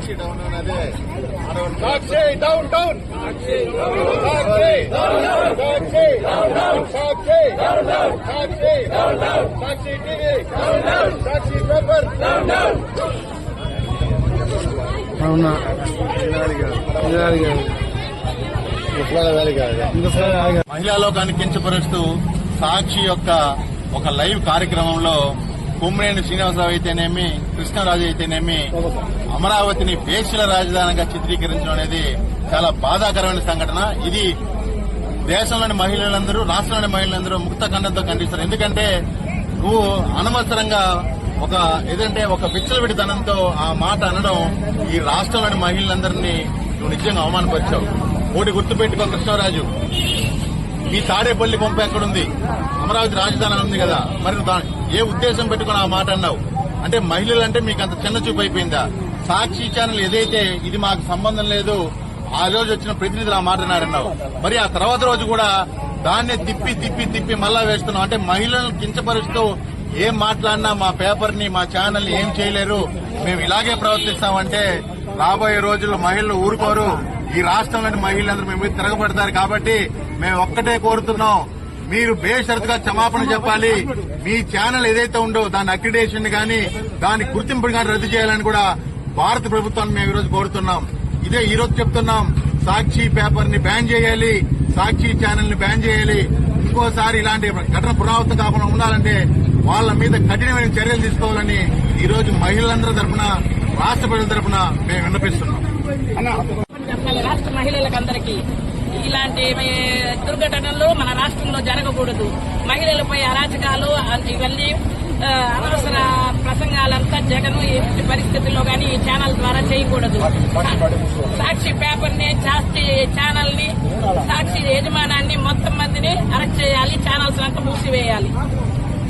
Sakshi down Sakshi down down Sakshi Sakshi Sakshi Sakshi Sakshi TV Sakshi paper అవునా? మహిళా లోకాన్ని కించపరుస్తూ సాక్షి యొక్క ఒక లైవ్ కార్యక్రమంలో కుమ్మరేని శ్రీనివాసరావు అయితేనేమి కృష్ణరాజు అయితేనేమి అమరావతిని పేక్షల రాజధానిగా చిత్రీకరించడం అనేది చాలా బాధాకరమైన సంఘటన. ఇది దేశంలోని మహిళలందరూ రాష్ట్రంలోని మహిళలందరూ ముక్త ఖండంతో ఖండిస్తారు. ఎందుకంటే నువ్వు అనవసరంగా ఒక ఏదంటే ఒక విచ్చలవిడితనంతో ఆ మాట అనడం ఈ రాష్ట్రంలోని మహిళలందరినీ నువ్వు నిజంగా అవమానపరిచావు. ఒకటి గుర్తుపెట్టుకో కృష్ణరాజు. మీ తాడేపల్లి పంప ఎక్కడుంది? అమరావతి రాజధాని అని ఉంది కదా. మరి దాని ఏ ఉద్దేశం పెట్టుకుని ఆ మాట అన్నావు? అంటే మహిళలు అంటే మీకు అంత చిన్న చూపు అయిపోయిందా? సాక్షి ఛానల్ ఏదైతే ఇది మాకు సంబంధం లేదు ఆ రోజు వచ్చిన ప్రతినిధులు ఆ మాట అన్నారన్నావు. మరి ఆ తర్వాత రోజు కూడా దాన్నే తిప్పి తిప్పి తిప్పి మళ్ళా వేస్తున్నావు. అంటే మహిళలను కించపరుస్తూ ఏం మాట్లాడినా మా పేపర్ని మా ఛానల్ని ఏం చేయలేరు. మేము ఇలాగే ప్రవర్తిస్తామంటే రాబోయే రోజుల్లో మహిళలు ఊరుకోరు. ఈ రాష్ట్రంలోని మహిళలందరూ మేము తిరగబడతారు కాబట్టి మేము ఒక్కటే కోరుతున్నాం. మీరు బేషరతుగా క్షమాపణ చెప్పాలి. మీ ఛానల్ ఏదైతే ఉందో దాని అక్రిడేషన్ గాని దాని గుర్తింపు గాని రద్దు చేయాలని కూడా భారత ప్రభుత్వాన్ని మేము ఈరోజు కోరుతున్నాం. ఇదే ఈరోజు చెప్తున్నాం. సాక్షి పేపర్ని బ్యాన్ చేయాలి. సాక్షి ఛానల్ని బ్యాన్ చేయాలి. ఇంకోసారి ఇలాంటి ఘటన పునరావృతం కాకుండా ఉండాలంటే వాళ్ళ మీద కఠినమైన చర్యలు తీసుకోవాలని ఈ రోజు మహిళలందరి తరఫున రాష్ట్ర ప్రజల తరఫున మేము విన్నపిస్తున్నాం. రాష్ట్ర ఇలాంటి దుర్ఘటనలు మన రాష్ట్రంలో జరగకూడదు. మహిళలపై అరాచకాలు ఇవన్నీ అనవసర ప్రసంగాలంతా జగన్ ఎట్టి పరిస్థితుల్లో కానీ ఈ ఛానల్ ద్వారా చేయకూడదు. సాక్షి పేపర్ని సాక్షి ఛానల్ని సాక్షి యజమానాన్ని మొత్తం మందిని అరెస్ట్ చేయాలి ఛానల్స్ అంతా మూసివేయాలి.